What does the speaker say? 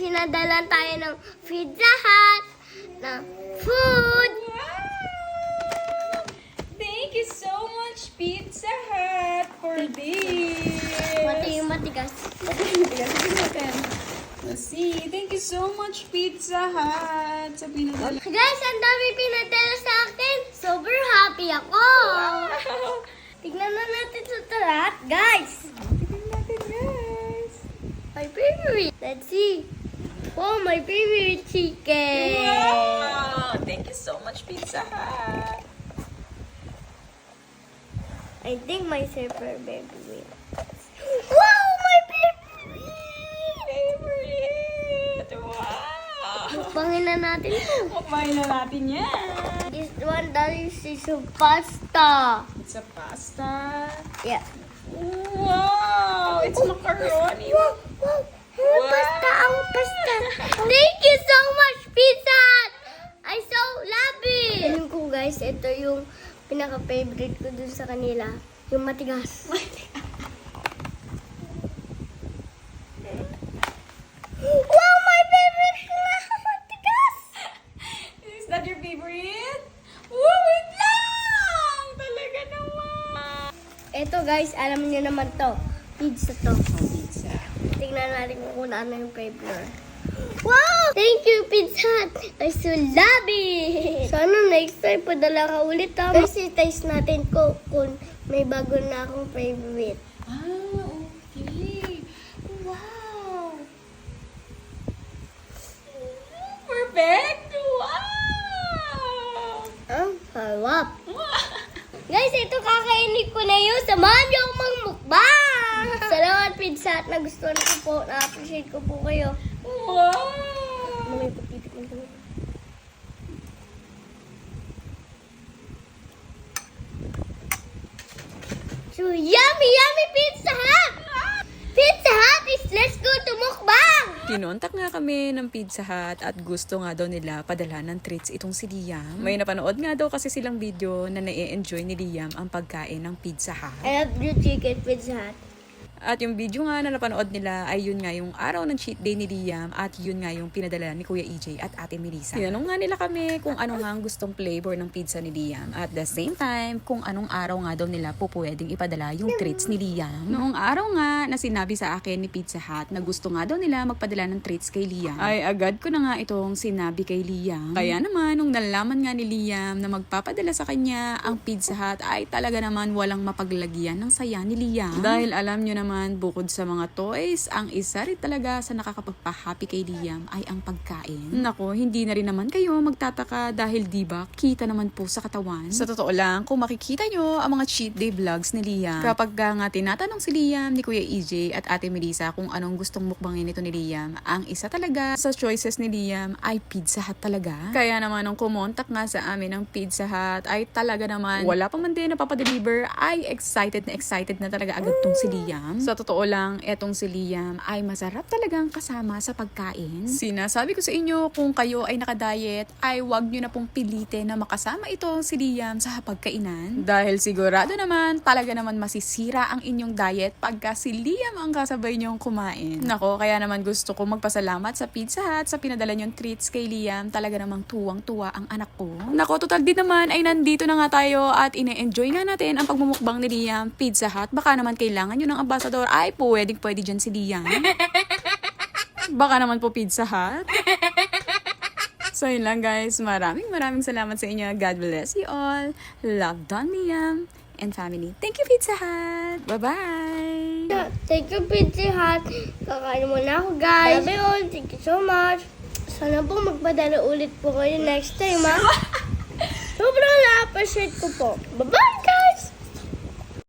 pinadala tayo ng Pizza Hut na food. Thank you so much, Pizza Hut, for this. Pati yung matigas. Let's see. Thank you so much, Pizza Hut. Sa pinadala. Guys, ang dami pinadala sa akin. Super happy ako. Tignan na natin sa talat, guys. Tignan natin, guys. My favorite. Let's see. Oh, my favorite chicken. Wow! Thank you so much, Pizza Hut. I think my super favorite. Wow, my favorite. Favorite! Wow! Mukbangin na natin. Kumain na natin yan. This one, that is is a pasta. It's a pasta. Yeah. Wow! It's macaroni. Wow, wow. Ang pasta, ang pasta. Thank you so much, Pizza. I so love it. Alam ko guys, ito yung pinaka-favorite ko dun sa kanila. Yung matigas. wow, my favorite na matigas. Is that your favorite? Wow, wait lang! Talaga naman. Ito guys, alam niyo naman to. Pizza to. Pizza. Tingnan natin kung ano yung flavor. Wow! Thank you, Pizza Hut! I so love it! Sana next time padala ka ulit ha. Kasi taste natin ko kung may bago na akong favorite. Ah, okay. Wow. Perfect! Wow! Ang sarap! Guys, ito kakainin ko na yun. Samahan niyo akong magmukbang! Salamat, Pizza Hut. Nagustuhan ko po. Na-appreciate ko po kayo. Wow! May pagtitikman ko. So, yummy, yummy Pizza Hut! Pizza Hut is let's go to mukbang! Kinontak nga kami ng Pizza Hut at gusto nga daw nila padala ng treats itong si Liam. May napanood nga daw kasi silang video na na-enjoy ni Liam ang pagkain ng Pizza Hut. I love the chicken Pizza Hut. At yung video nga na napanood nila ay yun nga yung araw ng cheat day ni Liam at yun nga yung pinadala ni Kuya EJ at Ate Melissa. Tinanong nga nila kami kung ano nga ang gustong flavor ng pizza ni Liam. At the same time, kung anong araw nga daw nila po pwedeng ipadala yung treats ni Liam. Noong araw nga na sinabi sa akin ni Pizza Hut na gusto nga daw nila magpadala ng treats kay Liam, ay agad ko na nga itong sinabi kay Liam. Kaya naman, nung nalaman nga ni Liam na magpapadala sa kanya ang Pizza Hut ay talaga naman walang mapaglagyan ng saya ni Liam. Dahil alam nyo naman, bukod sa mga toys, ang isa rin talaga sa nakakapagpa-happy kay Liam ay ang pagkain. Nako, hindi na rin naman kayo magtataka dahil di ba kita naman po sa katawan. Sa totoo lang, kung makikita nyo ang mga cheat day vlogs ni Liam, kapag ka nga tinatanong si Liam ni Kuya EJ at Ate Melissa kung anong gustong mukbangin nito ni Liam, ang isa talaga sa choices ni Liam ay Pizza Hut talaga. Kaya naman nung kumontak nga sa amin ng Pizza Hut ay talaga naman wala pa man din napapadeliver ay excited na excited na talaga agad tong si Liam. Sa totoo lang, etong si Liam ay masarap talagang kasama sa pagkain. Sinasabi ko sa inyo, kung kayo ay nakadiet, ay wag nyo na pong pilitin na makasama ito si Liam sa pagkainan. Dahil sigurado naman, talaga naman masisira ang inyong diet pagka si Liam ang kasabay nyong kumain. Nako, kaya naman gusto ko magpasalamat sa Pizza Hut sa pinadala nyong treats kay Liam. Talaga namang tuwang-tuwa ang anak ko. Nako, total din naman ay nandito na nga tayo at ine-enjoy nga natin ang pagmumukbang ni Liam. Pizza Hut, baka naman kailangan nyo ng ambassador ay pwedeng pwede dyan si Liam. Baka naman po Pizza Hut. So yun lang guys, maraming maraming salamat sa inyo. God bless you all. Love Don Liam and family. Thank you Pizza Hut. Bye-bye. Thank you, Pizza Hut. Kakain mo na ako, guys. Love you all. Thank you so much. Sana po magpadala ulit po kayo next time, ha? Sobrang na-appreciate ko po. Bye-bye, guys!